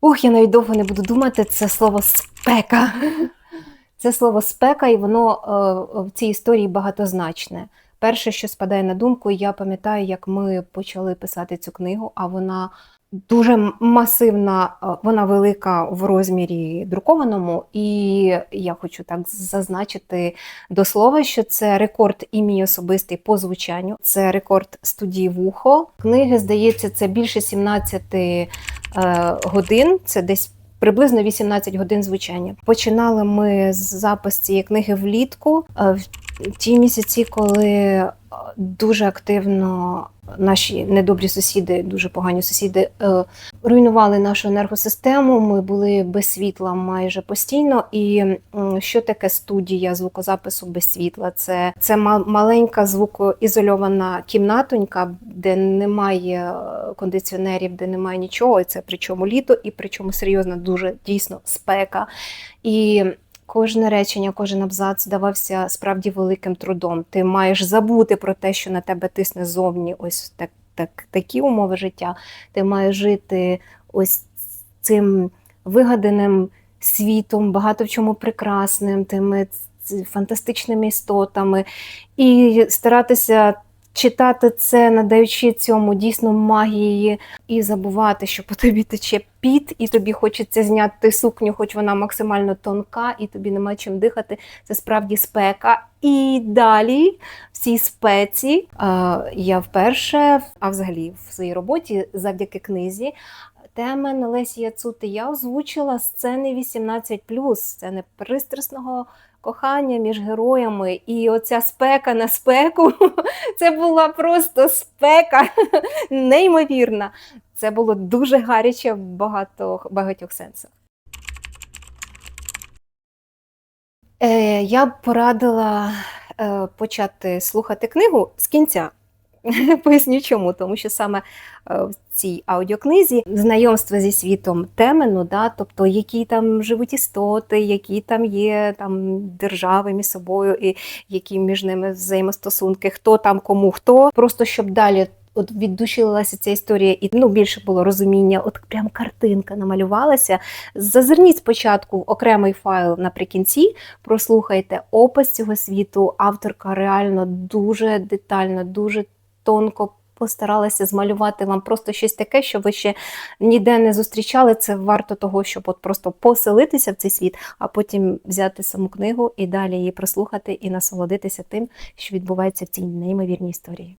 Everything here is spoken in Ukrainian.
Ух, я навіть довго не буду думати, це слово спека. Це слово спека, і воно е, в цій історії багатозначне. Перше, що спадає на думку, я пам'ятаю, як ми почали писати цю книгу, а вона дуже масивна, е, вона велика в розмірі друкованому. І я хочу так зазначити до слова, що це рекорд і мій особистий по звучанню, це рекорд студії Вухо. Книги, здається, це більше 17 е, годин, це десь. Приблизно 18 годин звучання. Починали ми запис цієї книги влітку, е, в ті місяці, коли е, дуже активно наші недобрі сусіди, дуже погані сусіди, е, руйнували нашу енергосистему. Ми були без світла майже постійно. І що таке студія звукозапису без світла? Це, це ма- маленька звукоізольована кімнатонька, де немає кондиціонерів, де немає нічого. І це причому літо, і причому серйозно дуже дійсно спека. І Кожне речення, кожен абзац здавався справді великим трудом. Ти маєш забути про те, що на тебе тисне зовні ось так, так, такі умови життя. Ти маєш жити ось цим вигаданим світом, багато в чому прекрасним, тими фантастичними істотами, і старатися читати це, надаючи цьому дійсно магії, і забувати, що по тобі тече піт, і тобі хочеться зняти сукню, хоч вона максимально тонка, і тобі немає чим дихати. Це справді спека. І далі в цій спеці е, я вперше, а взагалі в своїй роботі завдяки книзі. Темен Лесі Яцути я озвучила сцени 18+, сцени пристрасного кохання між героями. І оця спека на спеку це була просто спека неймовірна. Це було дуже гаряче в багато, багатьох сенсах. Е, я б порадила почати слухати книгу з кінця. Поясню чому, тому що саме е, в цій аудіокнизі знайомство зі світом Темену, да, тобто які там живуть істоти, які там є там держави між собою, і які між ними взаємостосунки, хто там кому хто, просто щоб далі. От віддушилася ця історія, і ну більше було розуміння, от прям картинка намалювалася. Зазирніть спочатку в окремий файл наприкінці, прослухайте опис цього світу. Авторка реально дуже детально, дуже тонко постаралася змалювати вам просто щось таке, що ви ще ніде не зустрічали. Це варто того, щоб от просто поселитися в цей світ, а потім взяти саму книгу і далі її прослухати і насолодитися тим, що відбувається в цій неймовірній історії.